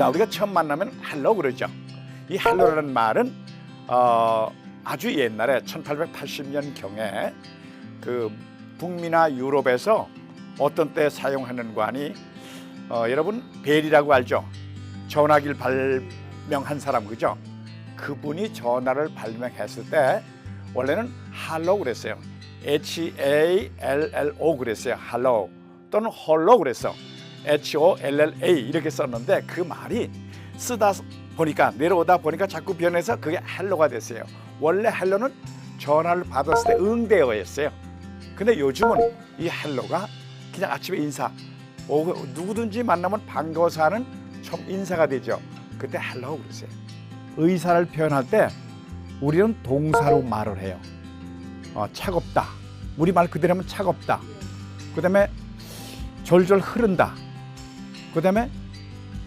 자, 우리가 처음 만나면 헬로 그러죠. 이 헬로라는 말은 어, 아주 옛날에 1880년 경에 그 북미나 유럽에서 어떤 때 사용하는 관이 어, 여러분 벨이라고 알죠? 전화기를 발명한 사람 그죠? 그분이 전화를 발명했을 때 원래는 할로 그랬어요. H A L L O 그랬어요. 할로 또는 홀로 그랬어. H O L L A 이렇게 썼는데 그 말이 쓰다 보니까 내려오다 보니까 자꾸 변해서 그게 헬로가 됐어요. 원래 헬로는 전화를 받았을 때 응대어였어요. 근데 요즘은 이 헬로가 그냥 아침에 인사, 오, 누구든지 만나면 반가워서 하는 좀 인사가 되죠. 그때 헬로 그러세요. 의사를 표현할 때 우리는 동사로 말을 해요. 어, 차갑다. 우리 말 그대로 하면 차갑다. 그다음에 졸졸 흐른다. 그 다음에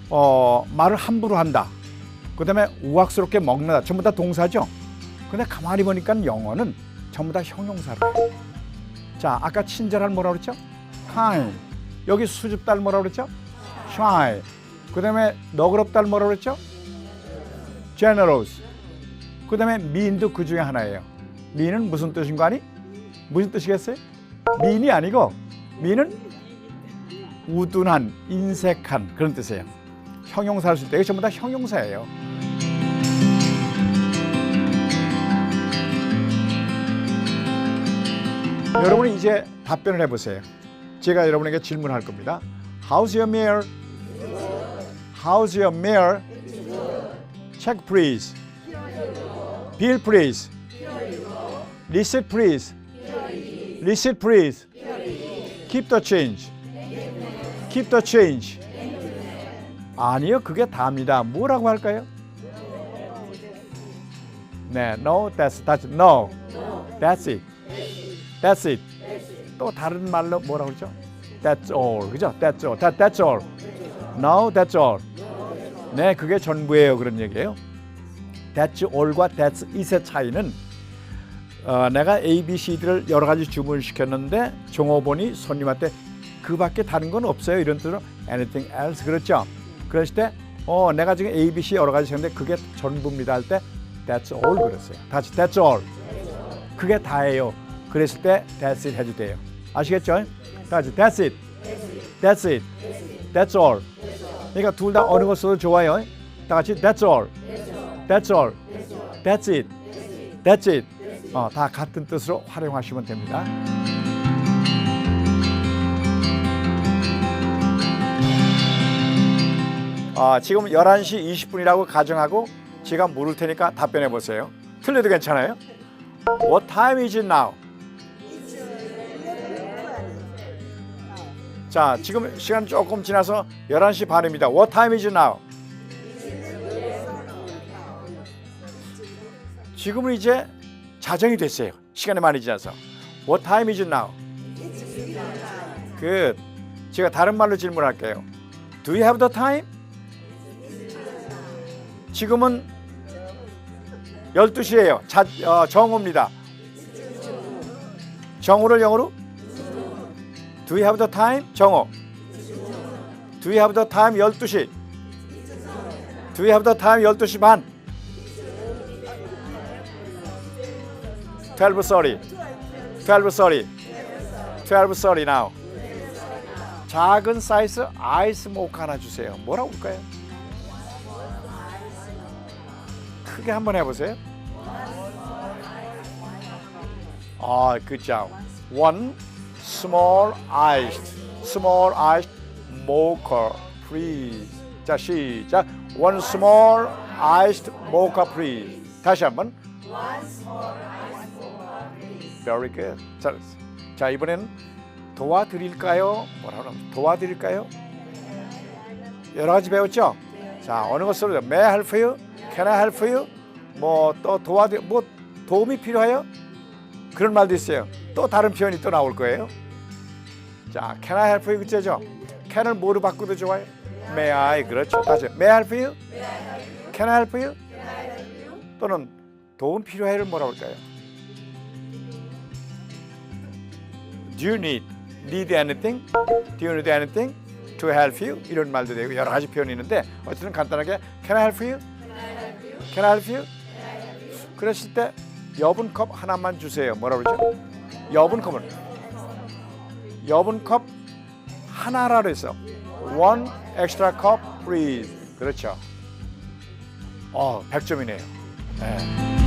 어, 말을 함부로 한다. 그 다음에 우악스럽게 먹는다. 전부 다 동사죠. 근데 가만히 보니까 영어는 전부 다 형용사로. 자, 아까 친절할 뭐라 그랬죠? kind. 여기 수줍달 뭐라 그랬죠? shy. 그 다음에 너그럽달 뭐라 그랬죠? generous. 그 다음에 mean도 그 중에 하나예요. mean은 무슨 뜻인 거 아니? 무슨 뜻이겠어요? mean이 아니고 mean은 우둔한, 인색한 그런 뜻이에요. 형용사를 쓸 때 이게 전부 다 형용사예요. 여러분이 이제 답변을 해보세요. 제가 여러분에게 질문할 겁니다. How's your meal? How's your meal? Check please. Bill please. Receipt please. Receipt please. Keep the change. Keep the change. 아니요, 그게 답니다. 뭐라고 할까요? 네, no, that's, that's, no, that's it, that's it. 또 다른 말로 뭐라고 그러죠? That's all, 그죠? That's all, that, that's all. No, that's all. 네, 그게 전부예요. 그런 얘기예요. That's all과 that's it의 차이는 어, 내가 A, B, C, D를 여러 가지 주문을 시켰는데 종업원이 손님한테 그 밖에 다른 건 없어요. 이런 뜻으로 anything else 그렇죠. 그랬을 때 어, 내가 지금 A, B, C 여러 가지 시켰는데 그게 전부입니다 할 때 that's all 그랬어요. 다시 that's all. 그게 다예요. 그랬을 때 that's it 해도 돼요. 아시겠죠? 다시 that's it. That's it. That's all. 그러니까 둘 다 어느 것 써도 좋아요. 다 같이 that's all. That's all. That's it. That's it. 어, 다 같은 뜻으로 활용하시면 됩니다. 아, 지금 11시 20분이라고 가정하고 제가 물을 테니까 답변해 보세요. 틀려도 괜찮아요? What time is it now? 자, 지금 시간 조금 지나서 11시 반입니다. What time is it now? 지금은 이제 자정이 됐어요. 시간이 많이 지나서. What time is it now? Good. 제가 다른 말로 질문할게요. Do you have the time? 지금은 12시예요. 자, 어, 정오입니다. 정오를 영어로? Do you have the time? 정오. Do you have the time? 12시. Do you have the time? 12시 반. 12:30. 12:30. 12:30 now. 작은 사이즈 아이스 모카 하나 주세요. 뭐라고 볼까요? 크게 한번 해보세요. 아, job. One small iced, small iced mocha, please. 자, 시작. One small iced mocha, please. 다시 한번. Very good. 자, 자 이번에는 도와드릴까요? 뭐라고 하면 도와드릴까요? 여러 가지 배웠죠? 자, 어느 것으로 May I help you? Can I help you? 뭐 또 도와드 뭐 도움이 필요해요? 그런 말도 있어요. 또 다른 표현이 또 나올 거예요. 자, Can I help you? 그죠? Can을 뭐로 바꾸도 좋아요? May I 그렇죠. 다시 May I help you? Can I help you? 또는 도움 필요해를 뭐라고 할까요? Do you need need anything? Do you need anything? to help you 이런 말도 되고 여러 가지 표현이 있는데 어쨌든 간단하게 can I help you? Can I help you? 그랬을 때 여분 컵 하나만 주세요. 뭐라 그러죠? 여분 컵은 여분 컵 하나라 그랬어. One extra cup, please. 그렇죠. 어, 100점이네요. 네.